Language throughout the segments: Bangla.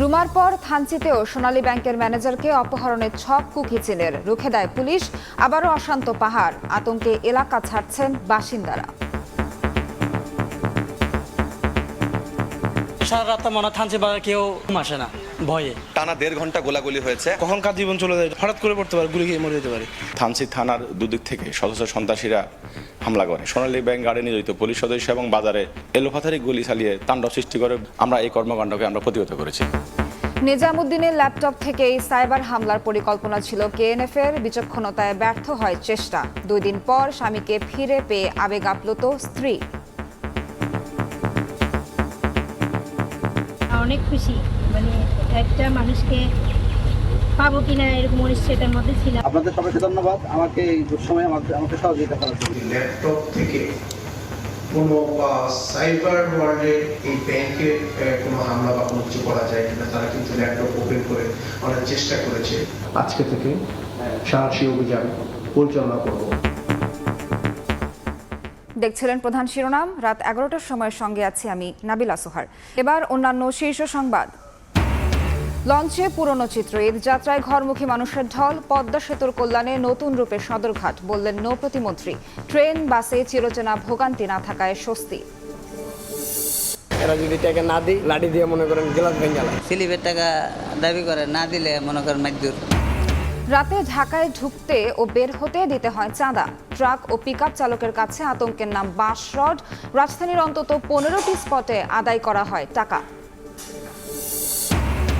রুমার পর থানচিতেও সোনালী ব্যাংকের ম্যানেজারকে অপহরণের ছক কুকি চীনের। রুখে দেয় পুলিশ, আবারও অশান্ত পাহাড়। আতঙ্কে এলাকা ছাড়ছেন বাসিন্দারা। সারা রাত মনে থানচি বাজার কেউ আসে না। ভয়ে। টানা দেড় ঘণ্টা গোলাগুলি হয়েছে। কখনকার জীবন চলে যায় হঠাৎ করে পড়তে পারে গুলি খেয়ে মরে যেতে পারে। থানসি থানার দুদিক থেকে সদস্য সন্ত্রাসীরা হামলা করে। সোনালী ব্যাংক গার্ডে নিয়োজিত পুলিশ সদস্য এবং বাজারে এলোপাথারি গুলি চালিয়ে তাণ্ডব সৃষ্টি করে আমরা এই কর্মকাণ্ডকে আমরা প্রতিহত করেছি। নিজামুদ্দিনের ল্যাপটপ থেকেই সাইবার হামলার পরিকল্পনা ছিল কেএনএফ এর বিচক্ষণতায় ব্যর্থ হয় চেষ্টা। দুই দিন পর স্বামীকে ফিরে পেয়ে আবেগ আপ্লুত স্ত্রী। অনেক খুশি। মানে একটা মানুষকে পাবো কিনা এরকম অনিশ্চয়তার মধ্যে ছিলাম। আপনাদের সবাইকে ধন্যবাদ। আমাকে এই দুঃসময়ে আমাকে আমাকে সহযোগিতা করার জন্য। ল্যাপটপ থেকে কোনো বা সাইবার ওয়ার্ল্ডের এই ব্যাংকের কোনো হামলা বা কোনো কিছু করা যায় কিনা তারা কিন্তু ল্যাপটপ ওপেন করে অনেক চেষ্টা করেছে। আজকে থেকে সাহসী অভিযান পরিচালনা করব। দেখছিলেন প্রধান শিরোনাম। রাত এগারোটার সময়ের সঙ্গে আছি আমি নাবিলা সোহার। এবার অন্যান্য শীর্ষ সংবাদ। লঞ্চে পুরনো চিত্র। ঈদ যাত্রায় ঘরমুখী মানুষের ঢল পদ্মা সেতুর কল্যাণে নতুন রূপে সদরঘাট বললেন নৌ প্রতিমন্ত্রী ট্রেন বাসে চিরচেনা ভোগান্তি না থাকায় স্বস্তি। এরা যদি টাকা না দিই লাঠি দিয়ে মনে করেন গ্লাস ভেঙে গেল স্লিপের টাকা দাবি করে না দিলে মনে করেন মাইদুর রাতে ঢাকায় ঢুকতে ও বের হতে দিতে হয় চাঁদা। ট্রাক ও পিকআপ চালকের কাছে আতঙ্কের নাম বাস রড। রাজধানীর অন্তত পনেরোটি স্পটে আদায় করা হয় টাকা।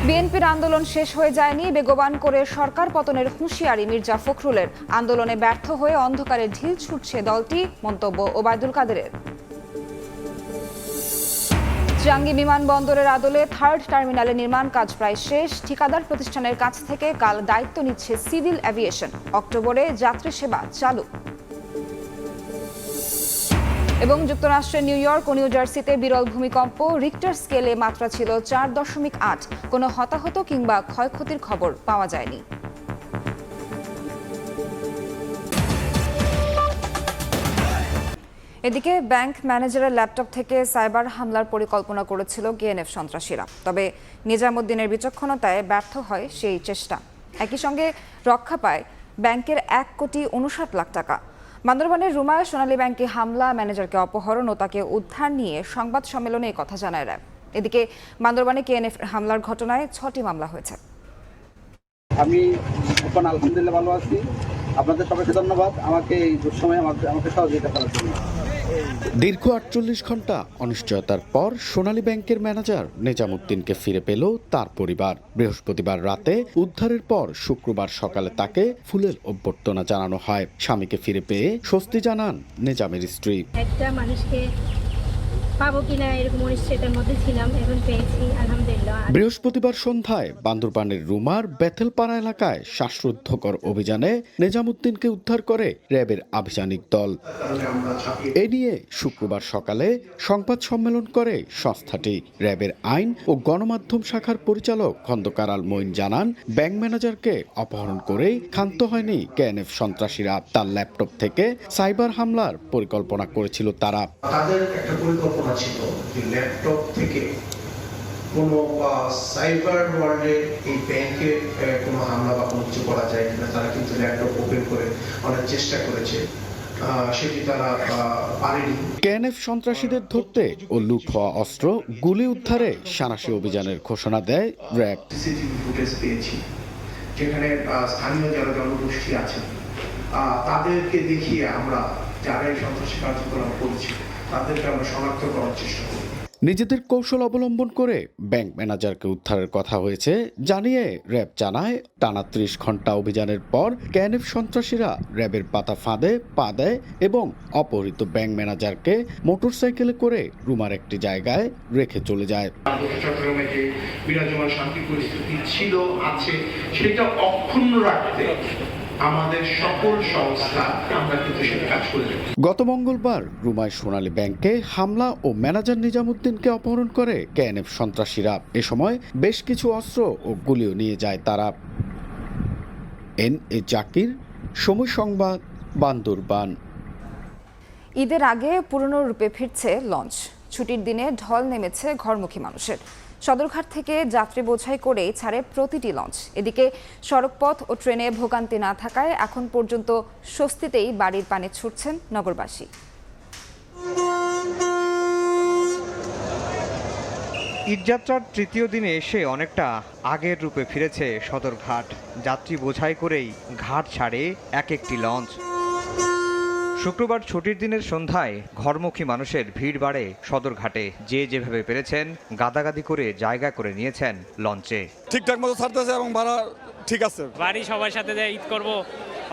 বিএনপির আন্দোলন শেষ হয়ে যায়নি, বেগবান করে সরকার পতনের হুঁশিয়ারি মির্জা ফখরুলের। আন্দোলনে ব্যর্থ হয়ে অন্ধকারে ঢিল ছুটছে দলটি, মন্তব্য ওবায়দুল কাদেরের। জাঙ্গি বিমানবন্দরের আদলে থার্ড টার্মিনালে নির্মাণ কাজ প্রায় শেষ। ঠিকাদার প্রতিষ্ঠানের কাছ থেকে কাল দায়িত্ব নিচ্ছে সিভিল অ্যাভিয়েশন অক্টোবরে যাত্রী সেবা চালু। এবং যুক্তরাষ্ট্রের নিউ ইয়র্ক ও নিউ জার্সিতে বিরল ভূমিকম্প রিক্টার স্কেলে মাত্রা ছিল চার দশমিক আট। কোনো হতাহত কিংবা ক্ষয়ক্ষতির খবর পাওয়া যায়নি। এদিকে ব্যাংক ম্যানেজারের ল্যাপটপ থেকে সাইবার হামলার পরিকল্পনা করেছিল কেএনএফ সন্ত্রাসীরা। তবে নিজামুদ্দিনের বিচক্ষণতায় ব্যর্থ হয় সেই চেষ্টা। একই সঙ্গে রক্ষা পায় ব্যাংকের এক কোটি উনষাট লাখ টাকা। বান্দরবানের রুমায় সোনালী ব্যাংকে হামলা, ম্যানেজারকে অপহরণ ও তাকে উদ্ধার নিয়ে সংবাদ সম্মেলনে কথা জানায় র্যাব। এদিকে বান্দরবানে কেএনএফ হামলার ঘটনায় ছটি মামলা হয়েছে। আমি এখন আলহামদুলিল্লাহ ভালো আছি। আপনাদের সবাইকে ধন্যবাদ। আমাকে এই দুঃসময়ে আমাকে সহযোগিতা করার জন্য। দীর্ঘ আটচল্লিশ ঘণ্টা অনিশ্চয়তার পর সোনালী ব্যাংকের ম্যানেজার নেজামুদ্দিনকে ফিরে পেল তার পরিবার। বৃহস্পতিবার রাতে উদ্ধারের পর শুক্রবার সকালে তাকে ফুলের অভ্যর্থনা জানানো হয়। স্বামীকে ফিরে পেয়ে স্বস্তি জানান নেজামের স্ত্রী। একটা মানুষকে পাবো কিনা এরকম অনিশ্চয়তার মধ্যে ছিলাম এখন পেয়েছি আলহামদুলিল্লাহ। বৃহস্পতিবার সন্ধ্যায় বান্দরবানের রুমার বেথেলপাড়া এলাকায় শ্বাসরুদ্ধকর অভিযানে নেজামুদ্দিনকে উদ্ধার করে র্যাবের আভিযানিক দল। এ নিয়ে শুক্রবার সকালে সংবাদ সম্মেলন করে সংস্থাটি। র্যাবের আইন ও গণমাধ্যম শাখার পরিচালক খন্দকার আল মঈন জানান ব্যাংক ম্যানেজারকে অপহরণ করেই ক্ষান্ত হয়নি কেএনএফ সন্ত্রাসীরা। তার ল্যাপটপ থেকে সাইবার হামলার পরিকল্পনা করেছিল তারা। তাদের একটা পরিকল্পনা ছিল যে ল্যাপটপ থেকে কোনো বা সাইবার ওয়ার্ল্ডের এই ব্যাংকের আহ, কোনো হামলা বা কোনো কিছু করা যায় কিনা তারা কিন্তু ল্যাপটপ ওপেন করে অনেক চেষ্টা করেছে। সেটি তারা পারেনি। কেএনএফ সন্ত্রাসীদের ধরতে ও লুট হওয়া অস্ত্র গুলি উদ্ধারে সানাসি অভিযানের ঘোষণা দেয় র্যাব। সিসিটিভি ফুটেজ পেয়েছি যেখানে স্থানীয় যারা জনগোষ্ঠী আছেন তাদেরকে দেখিয়ে আমরা যারা এই সন্ত্রাসী কার্যক্রম করছি তাদেরকে আমরা শনাক্ত করার চেষ্টা করি। নিজেদের কৌশল অবলম্বন করে ব্যাংক ম্যানেজারকে উদ্ধারের কথা হয়েছে। জানিয়ে র্যাব জানায় টানা ত্রিশ ঘণ্টা অভিযানের পর ক্যানেফ সন্ত্রাসীরা র্যাবের পাতা ফাঁদে পা দেয় এবং অপহৃত ব্যাংক ম্যানেজারকে মোটরসাইকেলে করে রুমার একটি জায়গায় রেখে চলে যায়। চট্টগ্রামে যে বিরাজমান শান্তি পরিস্থিতি ছিল আছে সেটা অক্ষুণ্ণ রাখতে আমাদের সকল সংস্থা আমরা কিন্তু সেটা কাজ করে যাচ্ছি গত মঙ্গলবার রুমায় সোনালী ব্যাংকে হামলা ও ম্যানেজার নিজামুদ্দিনকে অপহরণ করে কেএনএফ সন্ত্রাসীরা। এ সময় বেশ কিছু অস্ত্র ও গুলিও নিয়ে যায় তারা। এন এ জাকির সময় সংবাদ বান্দরবান। ঈদের আগে পুরনো রূপে ফিরছে লঞ্চ। ছুটির দিনে ঢল নেমেছে ঘরমুখী মানুষের। সদরঘাট থেকে যাত্রী বোঝাই করেই ছাড়ে প্রতিটি লঞ্চ। এদিকে সড়কপথ ও ট্রেনে ভোগান্তি না থাকায় এখন পর্যন্ত স্বস্তিতেই বাড়ির পানে ছুটছেন নগরবাসী। ঈদযাত্রার তৃতীয় দিনে এসে অনেকটা আগের রূপে ফিরেছে সদরঘাট। যাত্রী বোঝাই করেই ঘাট ছাড়ে এক একটি লঞ্চ। শুক্রবার ছুটির দিনের সন্ধ্যায় ঘরমুখী মানুষের ভিড় বাড়ে সদরঘাটে। যে যেভাবে পেরেছেন গাদাগাদি করে জায়গা করে নিয়েছেন লঞ্চে। ঠিকঠাক মতো ছাড়তেছে এবং ভাড়া ঠিক আছে। বাড়ি সবার সাথে যে ঈদ করব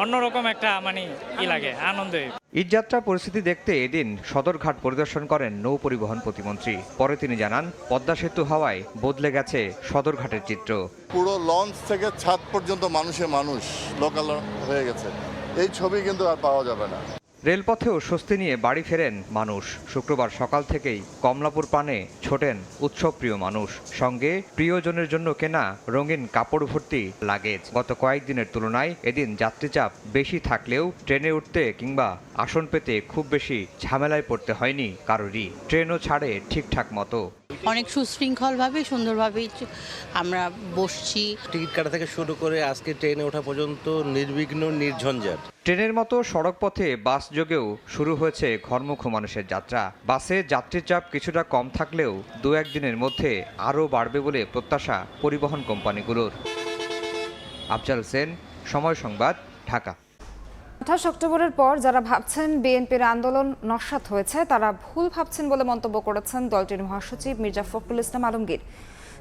অন্যরকম একটা মানে ই লাগে আনন্দে। ঈদযাত্রা পরিস্থিতি দেখতে এদিন সদরঘাট পরিদর্শন করেন নৌ পরিবহন প্রতিমন্ত্রী। পরে তিনি জানান পদ্মা সেতু হওয়ায় বদলে গেছে সদরঘাটের চিত্র। পুরো লঞ্চ থেকে ছাদ পর্যন্ত মানুষে মানুষ লোকাল হয়ে গেছে। এই ছবি কিন্তু আর পাওয়া যাবে না। রেলপথেও স্বস্তি নিয়ে বাড়ি ফেরেন মানুষ। শুক্রবার সকাল থেকেই কমলাপুর পানে ছোটেন উৎসবপ্রিয় মানুষ। সঙ্গে প্রিয়জনের জন্য কেনা রঙিন কাপড় ভর্তি লাগেজ। গত কয়েকদিনের তুলনায় এদিন যাত্রীচাপ বেশি থাকলেও ট্রেনে উঠতে কিংবা আসন পেতে খুব বেশি ঝামেলায় পড়তে হয়নি কারোরই। ট্রেনও ছাড়ে ঠিকঠাক মতো। অনেক সুশৃঙ্খলভাবে সুন্দরভাবে আমরা বসছি। টিকিট কাটা থেকে শুরু করে আজকে ট্রেনে ওঠা পর্যন্ত নির্বিঘ্ন নির্ঝঞ্ঝাট। ট্রেনের মতো সড়কপথে বাস যোগেও শুরু হয়েছে ঘরমুখ মানুষের যাত্রা। বাসে যাত্রীর চাপ কিছুটা কম থাকলেও দু একদিনের মধ্যে আরও বাড়বে বলে প্রত্যাশা পরিবহন কোম্পানিগুলোর। আফজাল সেন, সময় সংবাদ, ঢাকা। আঠাশ অক্টোবরের পর যারা ভাবছেন বিএনপির আন্দোলন নস্বাত হয়েছে, তারা ভুল ভাবছেন বলে মন্তব্য করেছেন দলটির মহাসচিব মির্জা ফখরুল ইসলাম আলমগীর।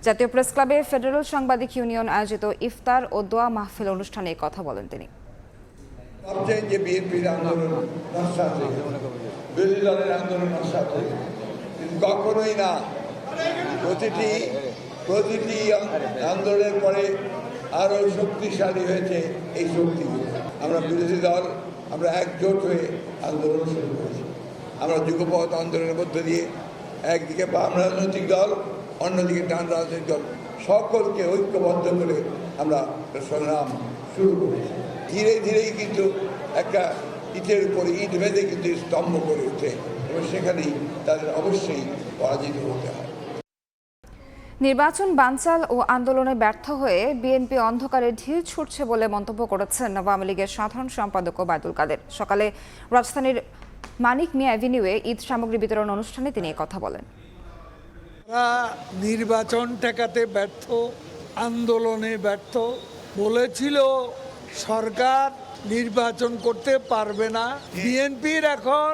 জাতীয় প্রেস ক্লাবে ফেডারেল সাংবাদিক ইউনিয়ন আয়োজিত ইফতার ও দোয়া মাহফিল অনুষ্ঠানে কথা বলেন তিনি। ভাবছেন যে বিএনপির আন্দোলন নস্বাত। বিরোধী দলের আন্দোলন নস্বাত কিন্তু কখনোই না। প্রতিটি প্রতিটি আন্দোলনের পরে আরও শক্তিশালী হয়েছে এই শক্তিগুলো আমরা বিরোধী দল, আমরা একজোট হয়ে আন্দোলন শুরু করেছি। আমরা যুগপথ আন্দোলনের মধ্য দিয়ে একদিকে বাম রাজনৈতিক দল, অন্যদিকে ডান রাজনৈতিক দল। সকলকে ঐক্যবদ্ধ করে আমরা সংগ্রাম শুরু করেছি। ধীরে ধীরেই কিন্তু একটা ইটের উপরে ইট বেঁধে কিন্তু স্তম্ভ করে ওঠে এবং সেখানেই তাদের অবশ্যই পরাজিত হতে হয়। নির্বাচন বানচাল ও আন্দোলনে ব্যর্থ হয়ে বিএনপি অন্ধকারে ঢিল ছুটছে বলে মন্তব্য করেছেন আওয়ামী লীগের সাধারণ সম্পাদক ওবায়দুল কাদের। সকালে রাজধানীর মানিক মিয়া অ্যাভিনিউয়ে ঈদ সামগ্রী বিতরণ অনুষ্ঠানে তিনি কথা বলেন। নির্বাচন ঠেকাতে ব্যর্থ আন্দোলনে ব্যর্থ বলেছিল সরকার নির্বাচন করতে পারবে না। বিএনপির এখন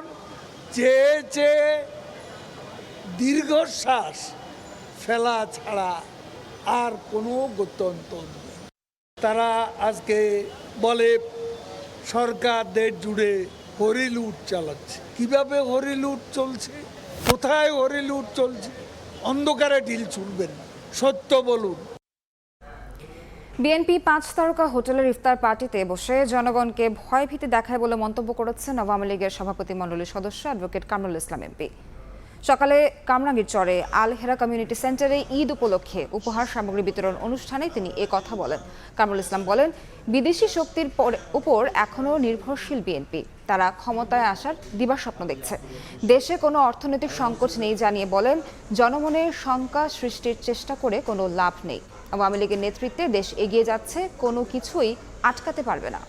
চেয়ে চেয়ে দীর্ঘশ্বাস ফেলা ছাড়া আর কোনো গত্যন্তর নেই। তারা আজকে বলে, সরকার দেশ জুড়ে হরিলুট চালাচ্ছে। কীভাবে হরিলুট চলছে? কোথায় হরিলুট চলছে? অন্ধকারে ঢিল ছুটবেন সত্য বলুন। বিএনপি পাঁচ তারকা হোটেলের ইফতার পার্টিতে বসে জনগণকে ভয় ভীতি দেখায় বলে মন্তব্য করেছেন আওয়ামী লীগের সভাপতি মণ্ডলীর সদস্য অ্যাডভোকেট কামরুল ইসলাম এমপি। সকালে কামরাঙ্গীর চরে আল হেরা কমিউনিটি সেন্টারে ঈদ উপলক্ষে উপহার, সামগ্রী বিতরণ অনুষ্ঠানে তিনি এ কথা বলেন। কামরুল ইসলাম বলেন, বিদেশি শক্তির পর- উপর এখনও নির্ভরশীল বিএনপি। তারা ক্ষমতায় আসার দিবাস্বপ্ন দেখছে। দেশে কোনো অর্থনৈতিক সংকট নেই জানিয়ে বলেন, জনমনে শঙ্কা সৃষ্টির চেষ্টা করে কোনো লাভ নেই। আওয়ামী লীগের নেতৃত্বে দেশ এগিয়ে যাচ্ছে, কোনো কিছুই আটকাতে পারবে না।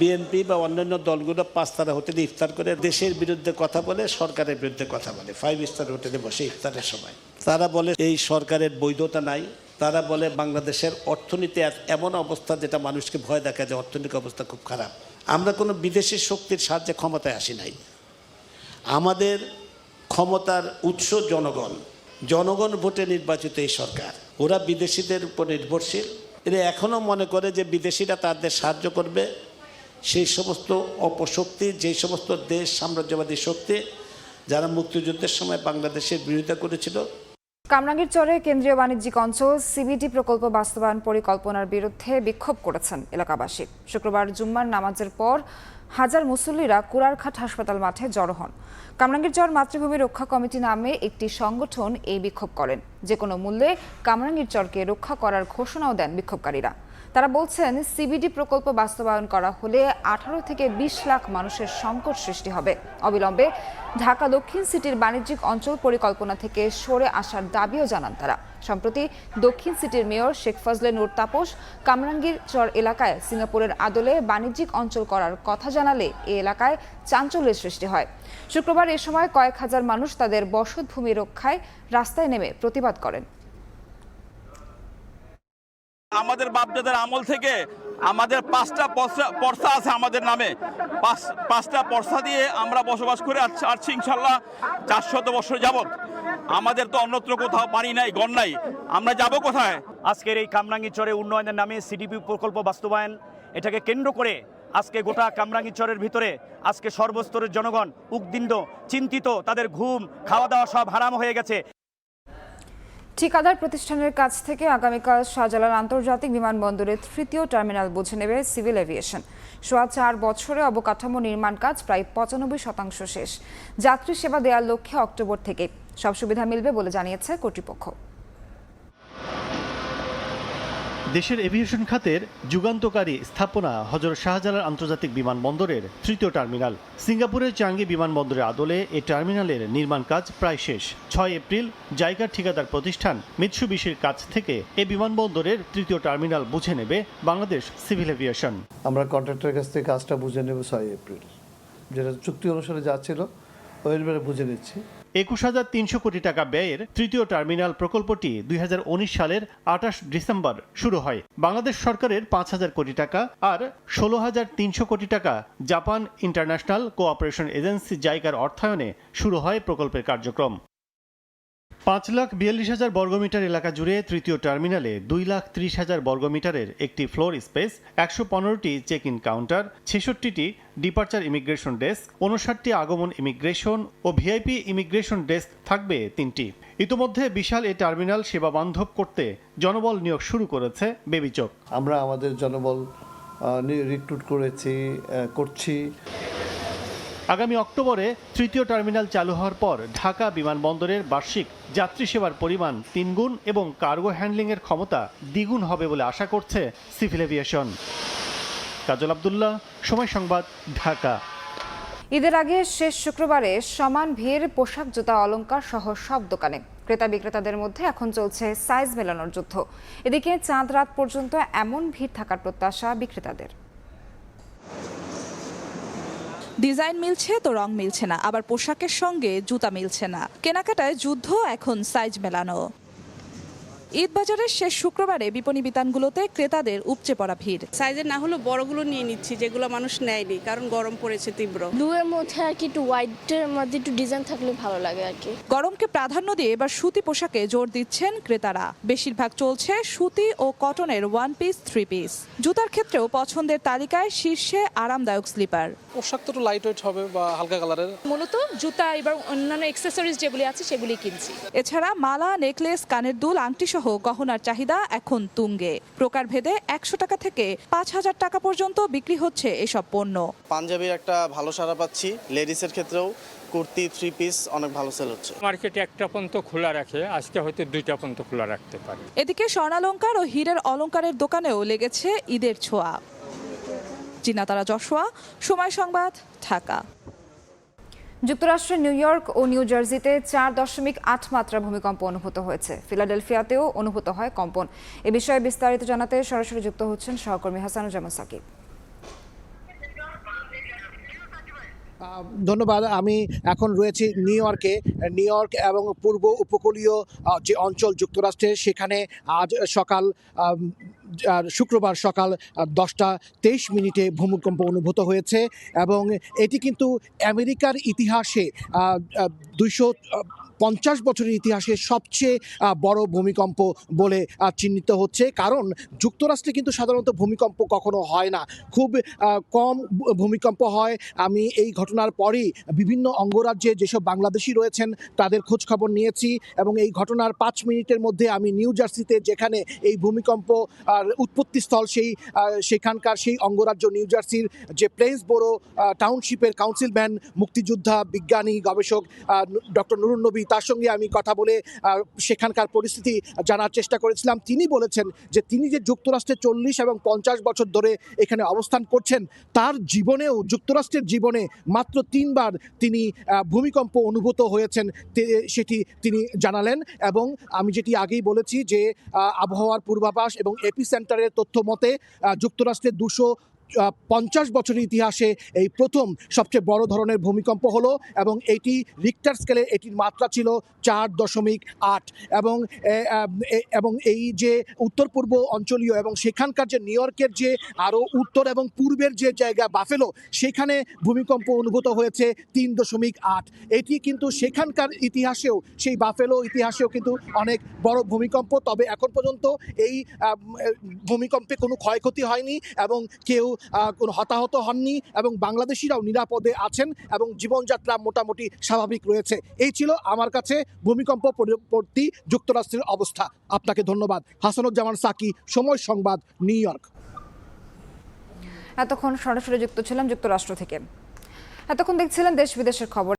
বিএনপি বা অন্যান্য দলগুলো পাঁচতারা হোটেলে ইফতার করে দেশের বিরুদ্ধে কথা বলে, সরকারের বিরুদ্ধে কথা বলে। ফাইভ স্টার হোটেলে বসে ইফতারের সময়। তারা বলে, এই সরকারের বৈধতা নাই। তারা বলে, বাংলাদেশের অর্থনীতি এমন অবস্থা যেটা মানুষকে ভয় দেখা যে অর্থনৈতিক অবস্থা খুব খারাপ। আমরা কোনো বিদেশি শক্তির সাহায্যে ক্ষমতায় আসি নাই। আমাদের ক্ষমতার উৎস জনগণ। জনগণ ভোটে নির্বাচিত এই সরকার। ওরা বিদেশিদের উপর নির্ভরশীল। এরা এখনও মনে করে যে বিদেশিরা তাদের সাহায্য করবে। সেই সমস্ত অপশক্তি যেই সমস্ত দেশ সাম্রাজ্যবাদী শক্তি যারা মুক্তিযুদ্ধের সময় বাংলাদেশের বিরোধিতা করেছিল। কামরাঙ্গীর চরে কেন্দ্রীয় বাণিজ্যিক অঞ্চল সিবিটি প্রকল্প বাস্তবায়ন পরিকল্পনার বিরুদ্ধে বিক্ষোভ করেছেন এলাকাবাসী। শুক্রবার জুম্মার নামাজের পর হাজার মুসল্লিরা কুরারঘাট হাসপাতাল মাঠে জড়ো হন। কামরাঙ্গীর চর মাতৃভূমি রক্ষা কমিটি নামে একটি সংগঠন এই বিক্ষোভ করেন। যে কোনো মূল্যে কামরাঙ্গীর চরকে রক্ষা করার ঘোষণাও দেন বিক্ষোভকারীরা। তারা বলছেন সিবিডি প্রকল্প বাস্তবায়ন করা হলে আঠারো থেকে বিশ লাখ মানুষের সংকট সৃষ্টি হবে। অবিলম্বে ঢাকা দক্ষিণ সিটির বাণিজ্যিক অঞ্চল পরিকল্পনা থেকে সরে আসার দাবিও জানান তারা। সম্প্রতি দক্ষিণ সিটির মেয়র শেখ ফজলে নূর তাপস কামরাঙ্গীর চর এলাকায় সিঙ্গাপুরের আদলে বাণিজ্যিক অঞ্চল করার কথা জানালে এ এলাকায় চাঞ্চল্যের সৃষ্টি হয়। শুক্রবার এ সময় কয়েক হাজার মানুষ তাদের বসতভূমি রক্ষায় রাস্তায় নেমে প্রতিবাদ করেন। আমাদের বাপদাদার আমল থেকে আমাদের পাঁচটা পর্সা- আছে আমাদের নামে। পাঁচ, পাঁচটা পর্সা দিয়ে আমরা বসবাস করে আসছি ইনশাল্লাহ চারশত বছর যাবত আমাদের তো অন্যত্র কোথাও পানি নাই গণ নাই। আমরা যাব কোথায়? আজকের এই কামরাঙ্গীচরে উন্নয়নের নামে সিডিপি প্রকল্প বাস্তবায়ন, এটাকে কেন্দ্র করে আজকে গোটা কামরাঙ্গীচরের ভিতরে আজকে সর্বস্তরের জনগণ উদ্দিন্দ চিন্তিত, তাদের ঘুম খাওয়া দাওয়া সব হারাম হয়ে গেছে। ঠিকাদার প্রতিষ্ঠানের কাছ থেকে আগামীকাল শাহজালাল আন্তর্জাতিক বিমানবন্দরের তৃতীয় টার্মিনাল বুঝে নেবে সিভিল এভিয়েশন। সোয়া চার বছরে অবকাঠামো নির্মাণ কাজ প্রায় পঁচানব্বই শতাংশ শেষ। যাত্রী সেবা দেওয়ার লক্ষ্যে অক্টোবর থেকে সব সুবিধা মিলবে বলে জানিয়েছে কর্তৃপক্ষ। দেশের এভিয়েশন খাতের যুগান্তকারী স্থাপনা হজরত শাহজালাল আন্তর্জাতিক বিমানবন্দরের তৃতীয় টার্মিনাল। সিঙ্গাপুরের চাঙ্গি বিমানবন্দরের আদলে এই টার্মিনালের নির্মাণ কাজ প্রায় শেষ। ছয় এপ্রিল জায়গার ঠিকাদার প্রতিষ্ঠান মিৎসুবিশির কাছ থেকে এ বিমানবন্দরের তৃতীয় টার্মিনাল বুঝে নেবে বাংলাদেশ সিভিল এভিয়েশন। আমরা কন্ট্রাক্টরের কাছ থেকে কাজটা বুঝে নেব ছয় এপ্রিল। যেটা চুক্তি অনুসারে যা ছিল, ওই বুঝে নিচ্ছি। একুশ হাজার তিনশো কোটি টাকা ব্যয়ের তৃতীয় টার্মিনাল প্রকল্পটি দুই হাজার উনিশ সালের আঠাশ ডিসেম্বর শুরু হয়। বাংলাদেশ সরকারের পাঁচ হাজার কোটি টাকা আর ষোলো হাজার তিনশো কোটি টাকা জাপান ইন্টারন্যাশনাল কোঅপারেশন এজেন্সি জায়গার অর্থায়নে শুরু হয় প্রকল্পের কার্যক্রম। পাঁচ লাখ বিয়াল্লিশ হাজার বর্গমিটার এলাকা জুড়ে তৃতীয় টার্মিনালে দুই লাখ ত্রিশ হাজার বর্গমিটারের একটি ফ্লোর স্পেস, একশো পনেরোটি চেক ইন কাউন্টার, ছেষট্টিটি ডিপার্চার ইমিগ্রেশন ডেস্ক, উনষাটটি আগমন ইমিগ্রেশন ও ভিআইপি ইমিগ্রেশন ডেস্ক থাকবে তিনটি। ইতোমধ্যে বিশাল এই টার্মিনাল সেবা বান্ধব করতে জনবল নিয়োগ শুরু করেছে বেবিচক। আমরা আমাদের জনবল রিক্রুট করেছি করছি। আগামী অক্টোবরে তৃতীয় টার্মিনাল চালু হওয়ার পর ঢাকা বিমানবন্দরের বার্ষিক যাত্রী সেবার পরিমাণ তিনগুণ এবং কার্গো হ্যান্ডলিংয়ের ক্ষমতা দ্বিগুণ হবে বলে আশা করছে সিভিল এভিয়েশন। কাজল আবদুল্লাহ, সময় সংবাদ, ঢাকা। ঈদের আগে শেষ শুক্রবারে সমান ভিড়, পোশাক, জুতা অলঙ্কার সহ সব দোকানে। ক্রেতা বিক্রেতাদের মধ্যে এখন চলছে সাইজ মেলানোর যুদ্ধ। এদিকে চাঁদ রাত পর্যন্ত এমন ভিড় থাকার প্রত্যাশা বিক্রেতাদের। ডিজাইন মিলছে তো রং মিলছে না, আবার পোশাকের সঙ্গে জুতা মিলছে না। কেনাকাটায় যুদ্ধ, এখন সাইজ মেলানো। ঈদ বাজারের শেষ শুক্রবারে বিপণী বিতানগুলোতে ক্রেতাদের উপচে পড়া ভিড়। সাইজের না হলেও বড়গুলো নিয়ে নিচ্ছি যেগুলো মানুষ নেয়নি কারণ গরম পড়েছে তীব্র। ব্লু এর মধ্যে আর কি একটু হোয়াইটের মধ্যে একটু ডিজাইন থাকলে ভালো লাগে আর কি। গরমকে প্রাধান্য দিয়ে এবার সুতি পোশাকে জোর দিচ্ছেন ক্রেতারা। বেশিরভাগ চলছে সুতি ও কটনের ওয়ান পিস থ্রি পিস জুতার ক্ষেত্রেও পছন্দের তালিকায় শীর্ষে আরামদায়ক স্লিপার। পোশাক তো লাইট ওয়েট হবে বা হালকা কালারের মূলত জুতা এবার অন্যান্য অ্যাক্সেসরিজ যেগুলি আছে সেগুলি কিনছি। এছাড়া মালা নেকলেস কানের দুল আংটি সহ গহনার চাহিদা এখন তুঙ্গে। প্রকারভেদে একশো টাকা থেকে পাঁচ হাজার টাকা পর্যন্ত বিক্রি হচ্ছে এসব পণ্য। পাঞ্জাবির একটা ভালো সারা পাচ্ছি। লেডিসের ক্ষেত্রেও কুর্তি থ্রি পিস অনেক ভালো সেল হচ্ছে। মার্কেটে একটা পর্যন্ত খোলা রাখে আজকে হয়তো দুইটা পর্যন্ত খোলা রাখতে পারে। এদিকে স্বর্ণালঙ্কার ও হীরের অলঙ্কারের দোকানেও লেগেছে ঈদের ছোঁয়া। জিনাতারা যশোয়া সময় সংবাদ ঢাকা। যুক্তরাষ্ট্রের নিউ ইয়র্ক ও নিউ জার্সিতে চার দশমিক আট মাত্রা ভূমিকম্প অনুভূত হয়েছে। ফিলাডেলফিয়াতেও অনুভূত হয় কম্পন। এ বিষয়ে বিস্তারিত জানাতে সরাসরি যুক্ত হচ্ছেন সহকর্মী হাসানুজ্জামান সাকিব। ধন্যবাদ। আমি এখন রয়েছি নিউ ইয়র্কে। নিউ ইয়র্ক এবং পূর্ব উপকূলীয় যে অঞ্চল যুক্তরাষ্ট্রের, সেখানে আজ সকাল শুক্রবার সকাল দশটা তেইশ মিনিটে ভূমিকম্প অনুভূত হয়েছে এবং এটি কিন্তু আমেরিকার ইতিহাসে দুইশো পঞ্চাশ বছরের ইতিহাসে সবচেয়ে বড় ভূমিকম্প বলে চিহ্নিত হচ্ছে। কারণ যুক্তরাষ্ট্রে কিন্তু সাধারণত ভূমিকম্প কখনো হয় না। খুব কম ভূমিকম্প হয়। আমি এই ঘটনার পরেই বিভিন্ন অঙ্গরাজ্যে যেসব বাংলাদেশি রয়েছেন তাদের খোঁজ খবর নিয়েছি এবং এই ঘটনার পাঁচ মিনিটের মধ্যে আমি নিউ জার্সিতে যেখানে এই ভূমিকম্প উৎপত্তিস্থল সেই সেখানকার সেই অঙ্গরাজ্য নিউ জার্সির যে প্লেন্স বোরো টাউনশিপের কাউন্সিলম্যান, মুক্তিযোদ্ধা, বিজ্ঞানী, গবেষক ডক্টর নুরুন নবী, তার সঙ্গে আমি কথা বলে সেখানকার পরিস্থিতি জানার চেষ্টা করেছিলাম। তিনি বলেছেন যে তিনি যে যুক্তরাষ্ট্রে চল্লিশ এবং পঞ্চাশ বছর ধরে এখানে অবস্থান করছেন, তার জীবনেও, যুক্তরাষ্ট্রের জীবনে মাত্র তিনবার তিনি ভূমিকম্প অনুভূত হয়েছেন সেটি তিনি জানালেন এবং আমি যেটি আগেই বলেছি যে আবহাওয়ার পূর্বাভাস এবং এপি সেন্টারের তথ্য মতে যুক্তরাষ্ট্রে দুশো পঞ্চাশ বছরের ইতিহাসে এই প্রথম সবচেয়ে বড় ধরনের ভূমিকম্প হলো এবং এটি রিক্টার স্কেলে এটির মাত্রা ছিল চার দশমিক আট এবং এবং এই যে উত্তর পূর্ব অঞ্চলীয় এবং সেখানকার যে নিউ ইয়র্কের যে আরও উত্তর এবং পূর্বের যে জায়গা বাফেলো সেখানে ভূমিকম্প অনুভূত হয়েছে তিন দশমিক আট। এটি কিন্তু সেখানকার ইতিহাসেও, সেই বাফেলো ইতিহাসেও কিন্তু অনেক বড় ভূমিকম্প। তবে এখন পর্যন্ত এই ভূমিকম্পে কোনো ক্ষয়ক্ষতি হয়নি এবং কেউ কোনো হতাহত হননি এবং বাংলাদেশিরাও নিরাপদে আছেন এবং জীবনযাত্রা মোটামুটি স্বাভাবিক রয়েছে। এই ছিল আমার কাছে ভূমিকম্প পরবর্তী যুক্তরাষ্ট্রের অবস্থা। আপনাকে ধন্যবাদ। হাসানুজ্জামান সাকি, সময় সংবাদ, নিউ ইয়র্ক। এতক্ষণ সরাসরি যুক্ত ছিলাম যুক্তরাষ্ট্র থেকে। এতক্ষণ দেখছিলেন দেশ বিদেশের খবর।